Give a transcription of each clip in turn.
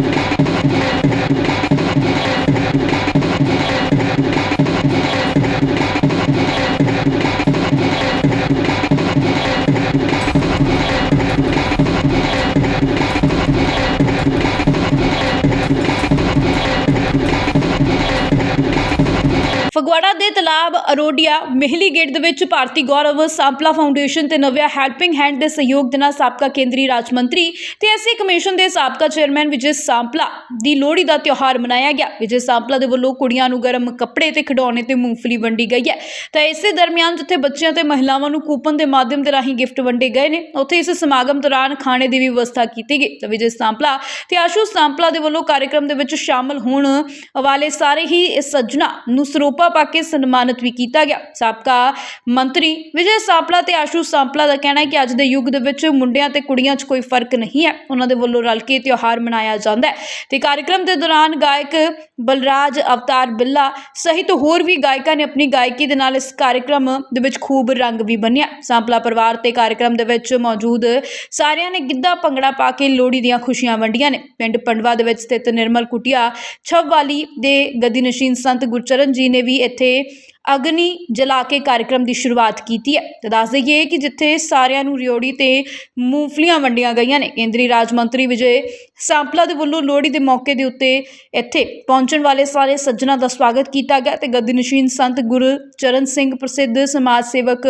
Thank Phagwara ਦੇ ਤਲਾਬ ਅਰੋਡੀਆ ਮਿਹਲੀ gate ਦੇ ਵਿੱਚ ਭਾਰਤੀ ਗੌਰਵ ਸਾਂਪਲਾ ਫਾਊਂਡੇਸ਼ਨ ਤੇ ਨਵਿਆ ਹੈਲਪਿੰਗ ਹੈਂਡ ਦੇ ਸਹਿਯੋਗ ਦੇ ਨਾਲ ਸਾਬਕਾ ਕੇਂਦਰੀ ਰਾਜ ਮੰਤਰੀ ਤੇ ਐਸਸੀ ਕਮਿਸ਼ਨ ਦੇ ਸਾਬਕਾ ਚੇਅਰਮੈਨ ਵਿਜੇ ਸਾਂਪਲਾ ਦੀ ਲੋਹੜੀ ਦਾ ਤਿਉਹਾਰ ਮਨਾਇਆ ਗਿਆ। ਵਿਜੇ ਸਾਂਪਲਾ ਦੇ ਵੱਲੋਂ ਕੁੜੀਆਂ ਨੂੰ ਗਰਮ ਕੱਪੜੇ ਤੇ ਖਿਡੌਣੇ ਤੇ ਮੂੰਗਫਲੀ ਵੰਡੀ ਗਈ ਹੈ। ਤਾਂ ਇਸੇ ਦਰਮਿਆਨ ਜਿੱਥੇ ਬੱਚਿਆਂ ਤੇ ਮਹਿਲਾਵਾਂ ਨੂੰ ਕੂਪਨ ਦੇ ਮਾਧਿਅਮ ਦੇ ਰਾਹੀਂ ਗਿਫਟ ਵੰਡੇ ਗਏ ਨੇ, ਉੱਥੇ ਇਸ ਸਮਾਗਮ ਦੌਰਾਨ ਖਾਣੇ ਦੀ ਵੀ ਵਿਵਸਥਾ ਕੀਤੀ ਗਈ। ਤਾਂ ਵਿਜੇ ਸਾਂਪਲਾ ਤੇ ਆਸ਼ੂ ਸਾਂਪਲਾ ਦੇ ਵੱਲੋਂ ਕਾਰਜਕ੍ਰਮ ਦੇ ਵਿੱਚ ਸ਼ਾਮਲ ਹੋਣ ਵਾਲੇ ਸਾਰੇ ਹੀ ਇਸ ਸੱਜਣਾ ਨੂੰ ਸਰੋਪਾ ਪਾ ਕੇ ਸਨਮਾਨਿਤ ਵੀ ਕੀਤਾ ਗਿਆ। ਸਾਬਕਾ ਮੰਤਰੀ ਵਿਜੇ ਸਾਂਪਲਾ ਤੇ ਆਸ਼ੂ ਸਾਂਪਲਾ ਦਾ ਕਹਿਣਾ ਹੈ ਕਿ ਅੱਜ ਦੇ ਯੁੱਗ ਦੇ ਵਿੱਚ ਮੁੰਡਿਆਂ ਤੇ ਕੁੜੀਆਂ 'ਚ ਕੋਈ ਫ਼ਰਕ ਨਹੀਂ ਹੈ। ਉਹਨਾਂ ਦੇ ਵੱਲੋਂ ਰਲ ਕੇ ਤਿਉਹਾਰ ਮਨਾਇਆ ਜਾਂਦਾ ਹੈ। ਤੇ ਕਾਰਜਕ੍ਰਮ ਦੇ ਦੌਰਾਨ ਗਾਇਕ ਬਲਰਾਜ, ਅਵਤਾਰ ਬਿੱਲਾ ਸਹਿਤ ਹੋਰ ਵੀ ਗਾਇਕਾਂ ਨੇ ਆਪਣੀ ਗਾਇਕੀ ਦੇ ਨਾਲ ਇਸ ਕਾਰਜਕ੍ਰਮ ਦੇ ਵਿੱਚ ਖੂਬ ਰੰਗ ਵੀ ਬੰਨਿਆ। ਸਾਂਪਲਾ ਪਰਿਵਾਰ ਤੇ ਕਾਰਜਕ੍ਰਮ ਦੇ ਵਿੱਚ ਮੌਜੂਦ ਸਾਰਿਆਂ ਨੇ ਗਿੱਧਾ ਭੰਗੜਾ ਪਾ ਕੇ ਲੋਹੜੀ ਦੀਆਂ ਖੁਸ਼ੀਆਂ ਵੰਡੀਆਂ ਨੇ। ਪਿੰਡ ਪੰਡਵਾ ਦੇ ਵਿੱਚ ਸਥਿਤ ਨਿਰਮਲ ਕੁਟਿਆ ਛਵਵਾਲੀ ਦੇ ਗੱਦੀ ਨਸ਼ੀਨ ਸੰਤ ਗੁਰਚਰਨ ਜੀ ਨੇ ਵੀ ਇੱਥੇ ਅਗਨੀ ਜਲਾ ਕੇ ਕਾਰਜਕ੍ਰਮ ਦੀ ਸ਼ੁਰੂਆਤ ਕੀਤੀ ਹੈ। ਤੇ ਦੱਸ ਦਈਏ ਕਿ ਜਿੱਥੇ ਸਾਰਿਆਂ ਨੂੰ ਰਿਓੜੀ ਤੇ ਮੂੰਗਫਲੀਆਂ ਵੰਡੀਆਂ ਗਈਆਂ ਨੇ, ਕੇਂਦਰੀ ਰਾਜ ਮੰਤਰੀ ਵਿਜੇ ਸਾਂਪਲਾ ਦੇ ਵੱਲੋਂ ਲੋਹੜੀ ਦੇ ਮੌਕੇ ਦੇ ਉੱਤੇ ਇੱਥੇ ਪਹੁੰਚਣ ਵਾਲੇ ਸਾਰੇ ਸੱਜਣਾ ਦਾ ਸਵਾਗਤ ਕੀਤਾ ਗਿਆ ਤੇ ਗੱਦੀ ਨਸ਼ੀਨ ਸੰਤ ਗੁਰਚਰਨ ਸਿੰਘ ਪ੍ਰਸਿੱਧ ਸਮਾਜ ਸੇਵਕ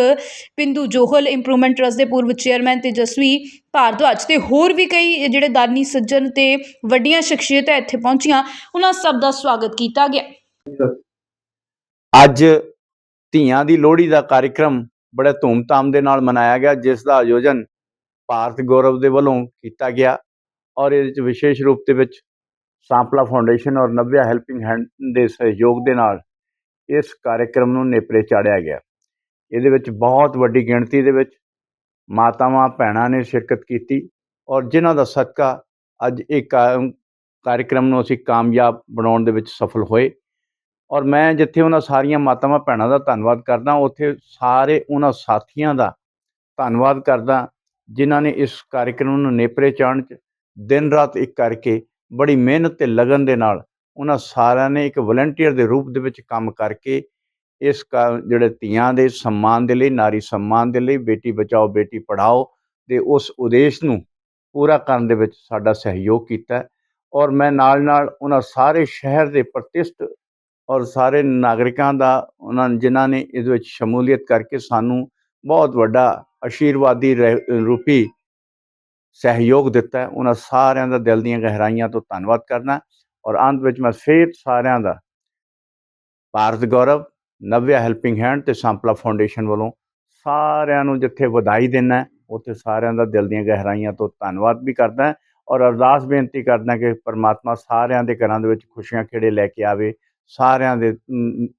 ਪਿੰਦੂ ਜੋਹਲ ਇੰਪਰੂਵਮੈਂਟ ਟਰਸਟ ਦੇ ਪੂਰਵ ਚੇਅਰਮੈਨ ਤੇਜਸਵੀ ਭਾਰਦਵਾਜ ਤੇ ਹੋਰ ਵੀ ਕਈ ਜਿਹੜੇ ਦਾਨੀ ਸੱਜਣ ਤੇ ਵੱਡੀਆਂ ਸ਼ਖਸੀਅਤਾਂ ਇੱਥੇ ਪਹੁੰਚੀਆਂ, ਉਹਨਾਂ ਸਭ ਦਾ ਸਵਾਗਤ ਕੀਤਾ ਗਿਆ। ਅੱਜ ਧੀਆਂ ਦੀ ਲੋਹੜੀ ਦਾ ਕਾਰਜਕ੍ਰਮ ਬੜੇ ਧੂਮਧਾਮ ਦੇ ਨਾਲ ਮਨਾਇਆ ਗਿਆ, ਜਿਸ ਦਾ ਆਯੋਜਨ ਭਾਰਤ ਗੌਰਵ ਦੇ ਵੱਲੋਂ ਕੀਤਾ ਗਿਆ ਔਰ ਇਹਦੇ ਵਿੱਚ ਵਿਸ਼ੇਸ਼ ਰੂਪ ਦੇ ਵਿੱਚ ਸਾਂਪਲਾ ਫਾਊਂਡੇਸ਼ਨ ਔਰ ਨਵਿਆ ਹੈਲਪਿੰਗ ਹੈਂਡ ਦੇ ਸਹਿਯੋਗ ਦੇ ਨਾਲ ਇਸ ਕਾਰਜਕ੍ਰਮ ਨੂੰ ਨੇਪਰੇ ਚਾੜਿਆ ਗਿਆ। ਇਹਦੇ ਵਿੱਚ ਬਹੁਤ ਵੱਡੀ ਗਿਣਤੀ ਦੇ ਵਿੱਚ ਮਾਤਾਵਾਂ, ਭੈਣਾਂ ਨੇ ਸ਼ਿਰਕਤ ਕੀਤੀ ਔਰ ਜਿਨ੍ਹਾਂ ਦਾ ਸਦਕਾ ਅੱਜ ਇਹ ਕਾ- ਕਾਰਜਕ੍ਰਮ ਨੂੰ ਅਸੀਂ ਕਾਮਯਾਬ ਬਣਾਉਣ ਦੇ ਵਿੱਚ ਸਫਲ ਹੋਏ। ਔਰ ਮੈਂ ਜਿੱਥੇ ਉਹਨਾਂ ਸਾਰੀਆਂ ਮਾਤਾਵਾਂ, ਭੈਣਾਂ ਦਾ ਧੰਨਵਾਦ ਕਰਦਾ, ਉੱਥੇ ਸਾਰੇ ਉਹਨਾਂ ਸਾਥੀਆਂ ਦਾ ਧੰਨਵਾਦ ਕਰਦਾ, ਜਿਨ੍ਹਾਂ ਨੇ ਇਸ ਕਾਰਜਕ੍ਰਮ ਨੂੰ ਨੇਪਰੇ ਚਾੜਨ ਚ ਦਿਨ ਰਾਤ ਇੱਕ ਕਰਕੇ ਬੜੀ ਮਿਹਨਤ ਤੇ ਲਗਨ ਦੇ ਨਾਲ ਉਹਨਾਂ ਸਾਰਿਆਂ ਨੇ ਇੱਕ ਵਲੰਟੀਅਰ ਦੇ ਰੂਪ ਦੇ ਵਿੱਚ ਕੰਮ ਕਰਕੇ ਇਸ ਕਾ- ਜਿਹੜੇ ਧੀਆਂ ਦੇ ਸਨਮਾਨ ਦੇ ਲਈ, ਨਾਰੀ ਸਨਮਾਨ ਦੇ ਲਈ, ਬੇਟੀ ਬਚਾਓ, ਬੇਟੀ ਪੜਾਓ ਦੇ ਉਸ ਉਦੇਸ਼ ਨੂੰ ਪੂਰਾ ਕਰਨ ਦੇ ਵਿੱਚ ਸਾਡਾ ਸਹਿਯੋਗ ਕੀਤਾ। ਔਰ ਮੈਂ ਨਾਲ ਨਾਲ ਉਹਨਾਂ ਸਾਰੇ ਸ਼ਹਿਰ ਦੇ ਪ੍ਰਤਿਸ਼ਠ ਔਰ ਸਾਰੇ ਨਾਗਰਿਕਾਂ ਦਾ, ਉਹਨਾਂ ਜਿਨ੍ਹਾਂ ਨੇ ਇਸ ਵਿੱਚ ਸ਼ਮੂਲੀਅਤ ਕਰਕੇ ਸਾਨੂੰ ਬਹੁਤ ਵੱਡਾ ਆਸ਼ੀਰਵਾਦੀ ਰਹਿ- ਰੂਪੀ ਸਹਿਯੋਗ ਦਿੱਤਾ ਉਹਨਾਂ ਸਾਰਿਆਂ ਦਾ ਦਿਲ ਦੀਆਂ ਗਹਿਰਾਈਆਂ ਤੋਂ ਧੰਨਵਾਦ ਕਰਨਾ ਔਰ ਅੰਤ ਵਿੱਚ ਮੈਂ ਫੇਰ ਸਾਰਿਆਂ ਦਾ ਭਾਰਤ ਗੌਰਵ, ਨਵਿਆ ਹੈਲਪਿੰਗ ਹੈਂਡ ਤੇ ਸੰਪਲਾ ਫਾਊਂਡੇਸ਼ਨ ਵੱਲੋਂ ਸਾਰਿਆਂ ਨੂੰ ਜਿੱਥੇ ਵਧਾਈ ਦੇਣਾ ਉੱਥੇ ਸਾਰਿਆਂ ਦਾ ਦਿਲ ਦੀਆਂ ਗਹਿਰਾਈਆਂ ਤੋਂ ਧੰਨਵਾਦ ਵੀ ਕਰਦਾ ਔਰ ਅਰਦਾਸ ਬੇਨਤੀ ਕਰਦਾ ਕਿ ਪਰਮਾਤਮਾ ਸਾਰਿਆਂ ਦੇ ਘਰਾਂ ਦੇ ਵਿੱਚ ਖੁਸ਼ੀਆਂ ਖੇੜੇ ਲੈ ਕੇ ਆਵੇ। ਸਾਰਿਆਂ ਦੇ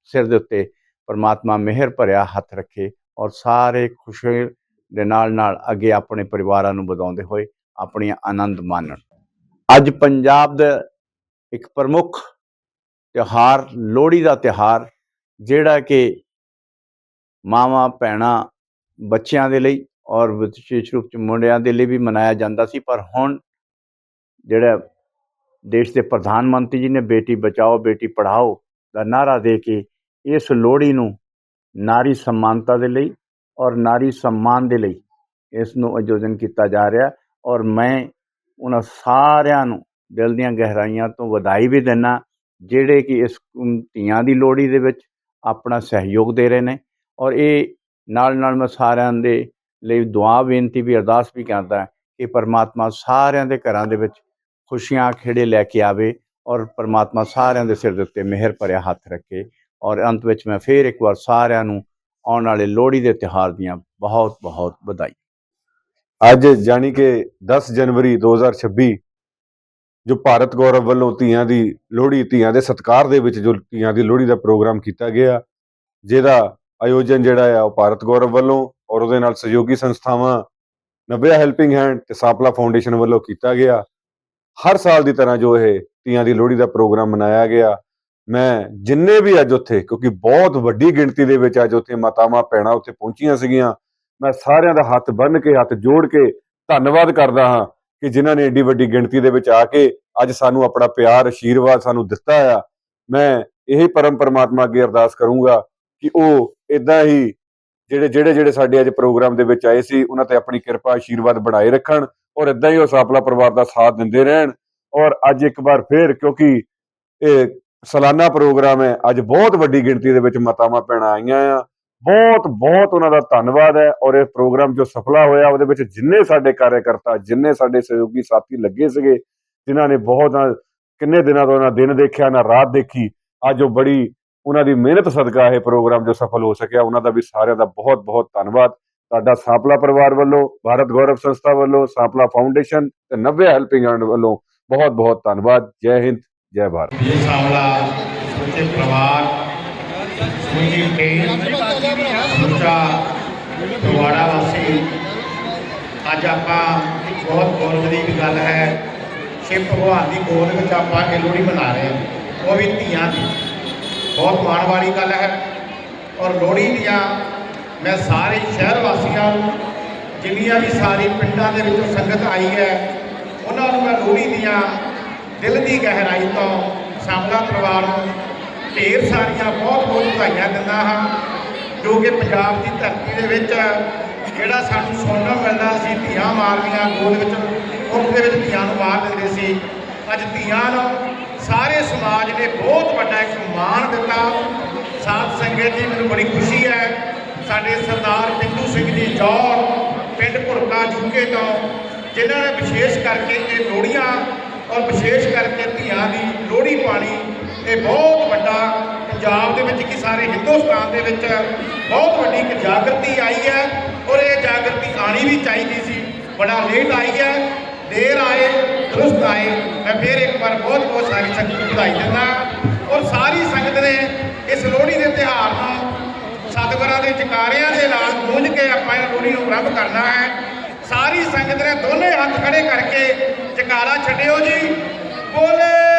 ਸਿਰ ਦੇ ਉੱਤੇ ਪਰਮਾਤਮਾ ਮਿਹਰ ਭਰਿਆ ਹੱਥ ਰੱਖੇ ਔਰ ਸਾਰੇ ਖੁਸ਼ੀ ਦੇ ਨਾਲ ਨਾਲ ਅੱਗੇ ਆਪਣੇ ਪਰਿਵਾਰਾਂ ਨੂੰ ਵਧਾਉਂਦੇ ਹੋਏ ਆਪਣੀਆਂ ਆਨੰਦ ਮਾਣਨ। ਅੱਜ ਪੰਜਾਬ ਦਾ ਇੱਕ ਪ੍ਰਮੁੱਖ ਤਿਉਹਾਰ, ਲੋਹੜੀ ਦਾ ਤਿਉਹਾਰ, ਜਿਹੜਾ ਕਿ ਮਾਵਾਂ, ਭੈਣਾਂ, ਬੱਚਿਆਂ ਦੇ ਲਈ ਔਰ ਵਿਸ਼ੇਸ਼ ਰੂਪ ਚ ਮੁੰਡਿਆਂ ਦੇ ਲਈ ਵੀ ਮਨਾਇਆ ਜਾਂਦਾ ਸੀ, ਪਰ ਹੁਣ ਜਿਹੜਾ ਦੇਸ਼ ਦੇ ਪ੍ਰਧਾਨ ਮੰਤਰੀ ਜੀ ਨੇ ਬੇਟੀ ਬਚਾਓ ਬੇਟੀ ਪੜ੍ਹਾਓ ਦਾ ਨਾਰਾ ਦੇ ਕੇ ਇਸ ਲੋਹੜੀ ਨੂੰ ਨਾਰੀ ਸਮਾਨਤਾ ਦੇ ਲਈ ਔਰ ਨਾਰੀ ସମ୍ਮਾਨ ਦੇ ਲਈ ਇਸ ਨੂੰ ਆਯੋਜਨ ਕੀਤਾ ਜਾ ਰਿਹਾ ਔਰ ਮੈਂ ਉਹਨਾਂ ਸਾਰਿਆਂ ਨੂੰ ਦਿਲ ਦੀਆਂ ਗਹਿਰਾਈਆਂ ਤੋਂ ਵਧਾਈ ਵੀ ਦਿੰਦਾ ਜਿਹੜੇ ਕਿ ਇਸ ਧੀਆਂ ਦੀ ਲੋਹੜੀ ਦੇ ਵਿੱਚ ਆਪਣਾ ਸਹਿਯੋਗ ਦੇ ਰਹੇ ਨੇ ਔਰ ਇਹ ਨਾਲ ਨਾਲ ਮੈਂ ਸਾਰਿਆਂ ਦੇ ਲਈ ਦੁਆ ਬੇਨਤੀ ਵੀ ਅਰਦਾਸ ਵੀ ਕਰਦਾ ਕਿ ਪਰਮਾਤਮਾ ਸਾਰਿਆਂ ਦੇ ਘਰਾਂ ਦੇ ਵਿੱਚ ਖੁਸ਼ੀਆਂ ਖੇੜੇ ਲੈ ਕੇ ਆਵੇ ਔਰ ਪਰਮਾਤਮਾ ਸਾਰਿਆਂ ਦੇ ਸਿਰ ਦੇ ਉੱਤੇ ਮਿਹਰ ਭਰਿਆ ਹੱਥ ਰੱਖੇ ਔਰ ਅੰਤ ਵਿੱਚ ਮੈਂ ਫੇਰ ਇੱਕ ਵਾਰ ਸਾਰਿਆਂ ਨੂੰ ਆਉਣ ਵਾਲੇ ਲੋਹੜੀ ਦੇ ਤਿਉਹਾਰ ਦੀਆਂ ਬਹੁਤ ਬਹੁਤ ਵਧਾਈ ਅੱਜ ਜਾਣੀ ਕਿ 10 ਜਨਵਰੀ 2026 ਜੋ ਭਾਰਤ ਗੌਰਵ ਵੱਲੋਂ ਧੀਆਂ ਦੀ ਲੋਹੜੀ, ਧੀਆਂ ਦੇ ਸਤਿਕਾਰ ਦੇ ਵਿੱਚ ਜੋ ਧੀਆਂ ਦੀ ਲੋਹੜੀ ਦਾ ਪ੍ਰੋਗਰਾਮ ਕੀਤਾ ਗਿਆ, ਜਿਹਦਾ ਆਯੋਜਨ ਜਿਹੜਾ ਆ ਉਹ ਭਾਰਤ ਗੌਰਵ ਵੱਲੋਂ ਔਰ ਉਹਦੇ ਨਾਲ ਸਹਿਯੋਗੀ ਸੰਸਥਾਵਾਂ ਨਵਿਆ ਹੈਲਪਿੰਗ ਹੈਂਡ ਤੇ ਸਾਪਲਾ ਫਾਊਂਡੇਸ਼ਨ ਵੱਲੋਂ ਕੀਤਾ ਗਿਆ। ਹਰ ਸਾਲ ਦੀ ਤਰ੍ਹਾਂ ਜੋ ਇਹ ਧੀਆਂ ਦੀ ਲੋਹੜੀ ਦਾ ਪ੍ਰੋਗਰਾਮ ਮਨਾਇਆ ਗਿਆ, ਮੈਂ ਜਿੰਨੇ ਵੀ ਅੱਜ ਉੱਥੇ, ਕਿਉਂਕਿ ਬਹੁਤ ਵੱਡੀ ਗਿਣਤੀ ਦੇ ਵਿੱਚ ਅੱਜ ਉੱਥੇ ਮਾਤਾਵਾਂ, ਭੈਣਾਂ ਉੱਥੇ ਪਹੁੰਚੀਆਂ ਸੀਗੀਆਂ, ਮੈਂ ਸਾਰਿਆਂ ਦਾ ਹੱਥ ਬੰਨ੍ਹ ਕੇ, ਹੱਥ ਜੋੜ ਕੇ ਧੰਨਵਾਦ ਕਰਦਾ ਹਾਂ ਕਿ ਜਿਨ੍ਹਾਂ ਨੇ ਏਡੀ ਵੱਡੀ ਗਿਣਤੀ ਦੇ ਵਿੱਚ ਆ ਕੇ ਅੱਜ ਸਾਨੂੰ ਆਪਣਾ ਪਿਆਰ ਆਸ਼ੀਰਵਾਦ ਸਾਨੂੰ ਦਿੱਤਾ ਆ। ਮੈਂ ਇਹ ਪਰਮ ਪਰਮਾਤਮਾ ਅੱਗੇ ਅਰਦਾਸ ਕਰੂੰਗਾ ਕਿ ਉਹ ਇਦਾਂ ਹੀ ਜਿਹੜੇ ਜਿਹੜੇ ਜਿਹੜੇ ਸਾਡੇ ਅੱਜ ਪ੍ਰੋਗਰਾਮ ਦੇ ਵਿੱਚ ਆਏ ਸੀ, ਉਹਨਾਂ ਤੇ ਆਪਣੀ ਕਿਰਪਾ, ਆਸ਼ੀਰਵਾਦ ਬਣਾਏ ਰੱਖਣ ਔਰ ਇਦਾਂ ਹੀ ਉਹ ਸਾਪਲਾ ਪਰਿਵਾਰ ਦਾ ਸਾਥ ਦਿੰਦੇ ਰਹਿਣ ਔਰ ਅੱਜ ਇੱਕ ਵਾਰ ਫੇਰ ਕਿਉਂਕਿ ਇਹ ਸਾਲਾਨਾ ਪ੍ਰੋਗਰਾਮ ਹੈ, ਅੱਜ ਬਹੁਤ ਵੱਡੀ ਗਿਣਤੀ ਦੇ ਵਿੱਚ ਮਾਤਾਵਾਂ ਭੈਣਾਂ ਆਈਆਂ ਆ। ਬਹੁਤ ਬਹੁਤ ਉਹਨਾਂ ਦਾ ਧੰਨਵਾਦ ਹੈ ਔਰ ਇਹ ਪ੍ਰੋਗਰਾਮ ਜੋ ਸਫਲਾ ਹੋਇਆ, ਉਹਦੇ ਵਿੱਚ ਜਿੰਨੇ ਸਾਡੇ ਕਾਰਜਕਰਤਾ ਜਿੰਨੇ ਸਾਡੇ ਸਹਿਯੋਗੀ ਸਾਥੀ ਲੱਗੇ ਸੀਗੇ, ਜਿਨ੍ਹਾਂ ਨੇ ਬਹੁਤ ਕਿੰਨੇ ਦਿਨਾਂ ਤੋਂ ਨਾ ਦਿਨ ਦੇਖਿਆ, ਨਾ ਰਾਤ ਦੇਖੀ, ਅੱਜ ਉਹ ਬੜੀ ਉਹਨਾਂ ਦੀ ਮਿਹਨਤ ਸਦਕਾ ਇਹ ਪ੍ਰੋਗਰਾਮ ਜੋ ਸਫਲ ਹੋ ਸਕਿਆ, ਉਹਨਾਂ ਦਾ ਵੀ ਸਾਰਿਆਂ ਦਾ ਬਹੁਤ ਬਹੁਤ ਧੰਨਵਾਦ। ਸਾਡਾ ਸਾਪਲਾ ਪਰਿਵਾਰ ਵੱਲੋਂ, ਭਾਰਤ ਗੌਰਵ ਸੰਸਥਾ ਵੱਲੋਂ, ਸਾਪਲਾ ਫਾਊਂਡੇਸ਼ਨ ਤੇ 90 ਹੈਲਪਿੰਗ ਹੈਂਡ ਵੱਲੋਂ ਬਹੁਤ ਬਹੁਤ ਧੰਨਵਾਦ। ਜੈ ਹਿੰਦ, ਜੈ ਭਾਰਤ। ਇਹ ਸਾਪਲਾ ਸੱਚੇ ਪਰਿਵਾਰ ਸੁਣੀ ਟੀਮ ਸੁਚਾ ਦੁਆਰਾ ਵਾਸੀ। ਅੱਜ ਆਪਾਂ ਬਹੁਤ ਗੌਰਵ ਦੀ ਗੱਲ ਹੈ, ਸ਼ਿਵ ਭਗਵਾਨ ਦੀ ਗੋਦ ਵਿੱਚ ਆਪਾਂ ਇਹ ਲੋਹੜੀ ਮਨਾ ਰਹੇ ਹਾਂ। ਉਹ ਵੀ ਧੀਆਂ ਦੀ। ਬਹੁਤ ਮਾਣ ਵਾਲੀ ਗੱਲ ਹੈ। ਔਰ ਲੋਹੜੀ ਦੀਆਂ ਮੈਂ ਸਾਰੇ ਸ਼ਹਿਰ ਵਾਸੀਆਂ ਨੂੰ, ਜਿੰਨੀਆਂ ਵੀ ਸਾਰੀ ਪਿੰਡਾਂ ਦੇ ਵਿੱਚੋਂ ਸੰਗਤ ਆਈ ਹੈ, ਉਹਨਾਂ ਨੂੰ ਮੈਂ ਲੋਹੜੀ ਦੀਆਂ ਦਿਲ ਦੀ ਗਹਿਰਾਈ ਤੋਂ ਸਾਂਵਲਾ ਪਰਿਵਾਰ ਨੂੰ ਢੇਰ ਸਾਰੀਆਂ ਬਹੁਤ ਬਹੁਤ ਵਧਾਈਆਂ ਦਿੰਦਾ ਹਾਂ, ਜੋ ਕਿ ਪੰਜਾਬ ਦੀ ਧਰਤੀ ਦੇ ਵਿੱਚ ਜਿਹੜਾ ਸਾਨੂੰ ਸੁਣਨ ਮਿਲਦਾ ਸੀ, ਧੀਆਂ ਮਾਰਦੀਆਂ, ਗੋਦ ਵਿੱਚ ਮੁੱਖ ਦੇ ਵਿੱਚ ਧੀਆਂ ਨੂੰ ਮਾਰ ਦਿੰਦੇ ਸੀ। ਅੱਜ ਧੀਆਂ ਨੂੰ ਸਾਰੇ ਸਮਾਜ ਨੇ ਬਹੁਤ ਵੱਡਾ ਇੱਕ ਮਾਣ ਦਿੱਤਾ। ਸਾਧ ਸੰਗਤ ਜੀ, ਮੈਨੂੰ ਬੜੀ ਖੁਸ਼ੀ ਹੈ। ਸਾਡੇ ਸਰਦਾਰ ਪਿੰਦੂ ਸਿੰਘ ਜੀ ਜੌਰ ਪਿੰਡ ਭੁਰਕਾ ਜੁਕੇ ਤੋਂ, ਜਿਨ੍ਹਾਂ ਨੇ ਵਿਸ਼ੇਸ਼ ਕਰਕੇ ਇਹ ਲੋਹੜੀਆਂ ਔਰ ਵਿਸ਼ੇਸ਼ ਕਰਕੇ ਧੀਆਂ ਦੀ ਲੋਹੜੀ ਪਾਣੀ, ਇਹ ਬਹੁਤ ਵੱਡਾ ਪੰਜਾਬ ਦੇ ਵਿੱਚ ਕਿ ਸਾਰੇ ਹਿੰਦੁਸਤਾਨ ਦੇ ਵਿੱਚ ਬਹੁਤ ਵੱਡੀ ਇੱਕ ਜਾਗਰਤੀ ਆਈ ਹੈ ਔਰ ਇਹ ਜਾਗਰਤੀ ਆਣੀ ਵੀ ਚਾਹੀਦੀ ਸੀ। ਬੜਾ ਲੇਟ ਆਈ ਹੈ, ਦੇਰ ਆਏ, ਦਰੁਸਤ ਆਏ। ਮੈਂ ਫਿਰ ਇੱਕ ਵਾਰ ਬਹੁਤ ਬਹੁਤ ਸਾਰੀ ਸ਼ਕਤੀ ਵਧਾਈ ਦਿੰਦਾ ਔਰ ਸਾਰੀ ਸੰਗਤ ਨੇ ਇਸ ਲੋਹੜੀ ਦੇ ਤਿਉਹਾਰ ਨੂੰ ਸਤਿਗੁਰਾਂ ਦੇ ਜਕਾਰਿਆਂ ਦੇ ਨਾਲ ਗੂੰਜ ਕੇ ਆਪਾਂ ਇਹ ਲੋਹੜੀ ਨੂੰ ਆਰੰਭ ਕਰਨਾ ਹੈ। ਸਾਰੀ ਸੰਗਤ ਨੇ ਦੋਨੇ ਹੱਥ ਖੜੇ ਕਰਕੇ ਜਕਾਰਾ ਛੱਡਿਓ ਜੀ। ਬੋਲੇ